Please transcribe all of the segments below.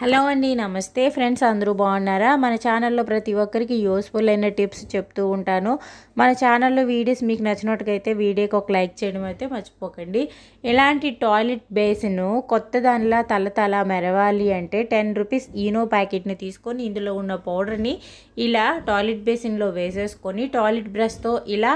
Hello అండి నమస్తే. Friends అందరూ బాగున్నారా? మన ఛానల్లో ప్రతి ఒక్కరికి యూస్ఫుల్ అయిన టిప్స్ చెప్తూ ఉంటాను. మన ఛానల్లో వీడియోస్ మీకు నచ్చినట్టుకైతే వీడియోకి ఒక లైక్ చేయడం అయితే మర్చిపోకండి. ఇలాంటి టాయిలెట్ బేసిన్ కొత్త దానిలా తల తల మెరవాలి అంటే టెన్ రూపీస్ ఈనో ప్యాకెట్ని తీసుకొని ఇందులో ఉన్న పౌడర్ని ఇలా టాయిలెట్ బేసిన్లో వేసేసుకొని టాయిలెట్ బ్రష్తో ఇలా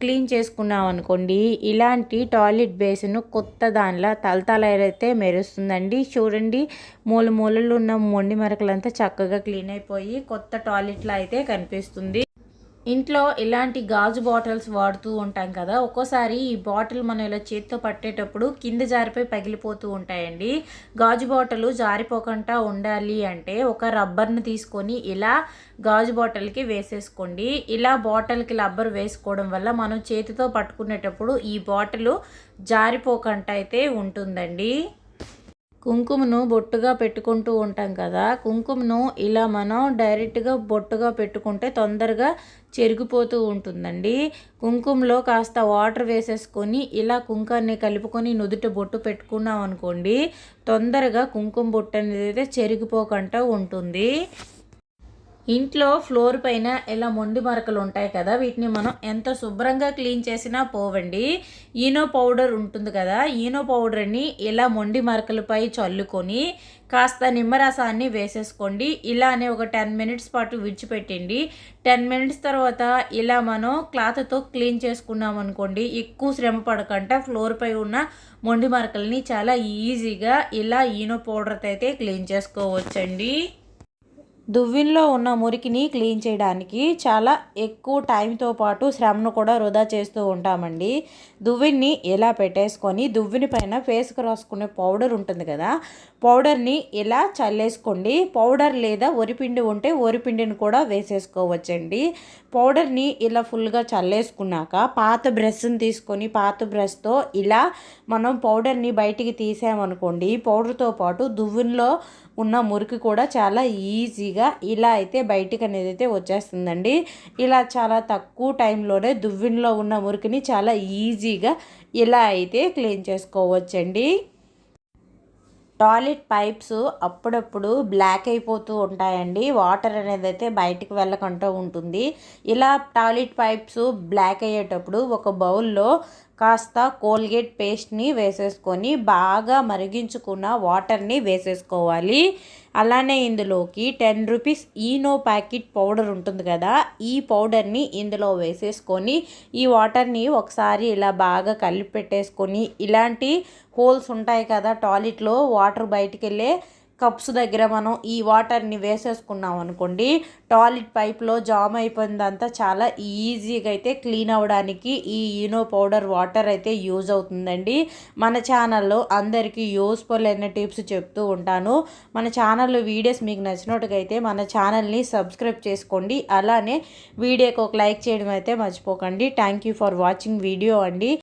క్లీన్ చేసుకున్నాం అనుకోండి ఇలాంటి టాయిలెట్ బేసిన్ కొత్త దానిలా తలతలైతే మెరుస్తుందండి. చూడండి మూల మూలలు ఉన్న మొండి మరకలంతా చక్కగా క్లీన్ అయిపోయి కొత్త టాయిలెట్లా అయితే కనిపిస్తుంది. ఇంట్లో ఇలాంటి గాజు బాటిల్స్ వాడుతూ ఉంటాం కదా ఒక్కోసారి ఈ బాటిల్ మనం ఇలా చేతితో పట్టేటప్పుడు కింద జారిపోయి పగిలిపోతూ ఉంటాయండి. గాజు బాటిల్ జారిపోకుండా ఉండాలి అంటే ఒక రబ్బర్ని తీసుకొని ఇలా గాజు బాటిల్కి వేసేసుకోండి. ఇలా బాటిల్కి రబ్బర్ వేసుకోవడం వల్ల మనం చేతితో పట్టుకునేటప్పుడు ఈ బాటిల్ జారిపోకుండా అయితే ఉంటుందండి. కుంకుమను బొట్టుగా పెట్టుకుంటూ ఉంటాం కదా. కుంకుమను ఇలా మనం డైరెక్ట్గా బొట్టుగా పెట్టుకుంటే తొందరగా చెరిగిపోతూ ఉంటుందండి. కుంకుమలో కాస్త వాటర్ వేసేసుకొని ఇలా కుంకాన్ని కలుపుకొని నుదుట బొట్టు పెట్టుకున్నాం అనుకోండి తొందరగా కుంకుమ బొట్టు అనేది అయితే చెరిగిపోకుండా ఉంటుంది. ఇంట్లో ఫ్లోర్ పైన ఇలా మొండి మరకలు ఉంటాయి కదా వీటిని మనం ఎంత శుభ్రంగా క్లీన్ చేసినా పోవండి. ఈనో పౌడర్ ఉంటుంది కదా ఈనో పౌడర్ని ఇలా మొండి మరకలపై చల్లుకొని కాస్త నిమ్మరసాన్ని వేసేసుకోండి. ఇలానే ఒక టెన్ మినిట్స్ పాటు విడిచిపెట్టండి. టెన్ మినిట్స్ తర్వాత ఇలా మనం క్లాత్తో క్లీన్ చేసుకున్నాం అనుకోండి ఎక్కువ శ్రమ పడకుండా ఫ్లోర్ పై ఉన్న మొండి మరకల్ని చాలా ఈజీగా ఇలా ఈనో పౌడర్తో అయితే క్లీన్ చేసుకోవచ్చండి. దువ్విన్లో ఉన్న మురికిని క్లీన్ చేయడానికి చాలా ఎక్కువ టైంతో పాటు శ్రమను కూడా వృధా చేస్తూ ఉంటామండి. దువ్విన్ని ఇలా పెట్టేసుకొని దువ్విని పైన ఫేస్కి రాసుకునే పౌడర్ ఉంటుంది కదా పౌడర్ని ఇలా చల్లేసుకోండి. పౌడర్ లేదా వరిపిండి ఉంటే వరిపిండిని కూడా వేసేసుకోవచ్చండి. పౌడర్ని ఇలా ఫుల్గా చల్లేసుకున్నాక పాత బ్రష్ని తీసుకొని పాత బ్రష్తో ఇలా మనం పౌడర్ని బయటికి తీసామనుకోండి పౌడర్తో పాటు దువ్విన్లో ఉన్న మురికి కూడా చాలా ఈజీగా ఇలా అయితే బయటికి అనేది అయితే వచ్చేస్తుందండి. ఇలా చాలా తక్కువ టైంలోనే దువ్విన్లో ఉన్న మురికిని చాలా ఈజీగా ఇలా అయితే క్లీన్ చేసుకోవచ్చండి. టాయిలెట్ పైప్స్ అప్పుడప్పుడు బ్లాక్ అయిపోతూ ఉంటాయండి. వాటర్ అనేది అయితే బయటికి వెళ్ళకుండా ఉంటుంది. ఇలా టాయిలెట్ పైప్స్ బ్లాక్ అయ్యేటప్పుడు ఒక బౌల్లో కాస్త కోల్గేట్ పేస్ట్ని వేసేసుకొని బాగా మరిగించుకున్న వాటర్ని వేసేసుకోవాలి. అలానే ఇందులోకి ten rupees Eno packet powder ఉంటుంది కదా ఈ పౌడర్ని ఇందులో వేసేసుకొని ఈ వాటర్ని ఒకసారి ఇలా బాగా కలిపి పెట్టేసుకొని ఇలాంటి హోల్స్ ఉంటాయి కదా టాయిలెట్లో వాటర్ బయటికి వెళ్ళే కప్స్ దగ్గర మనం ఈ వాటర్ని వేసేసుకున్నాం అనుకోండి టాయిలెట్ పైప్లో జామ్ అయిపోయిందంతా చాలా ఈజీగా అయితే క్లీన్ అవ్వడానికి ఈ ఈనో పౌడర్ వాటర్ అయితే యూజ్ అవుతుందండి. మన ఛానల్లో అందరికీ యూస్ఫుల్ అయిన టిప్స్ చెప్తూ ఉంటాను. మన ఛానల్లో వీడియోస్ మీకు నచ్చినట్టుగైతే అయితే మన ఛానల్ని సబ్స్క్రైబ్ చేసుకోండి. అలానే వీడియోకి ఒక లైక్ చేయడం అయితే మర్చిపోకండి. Thank you for watching video అండి.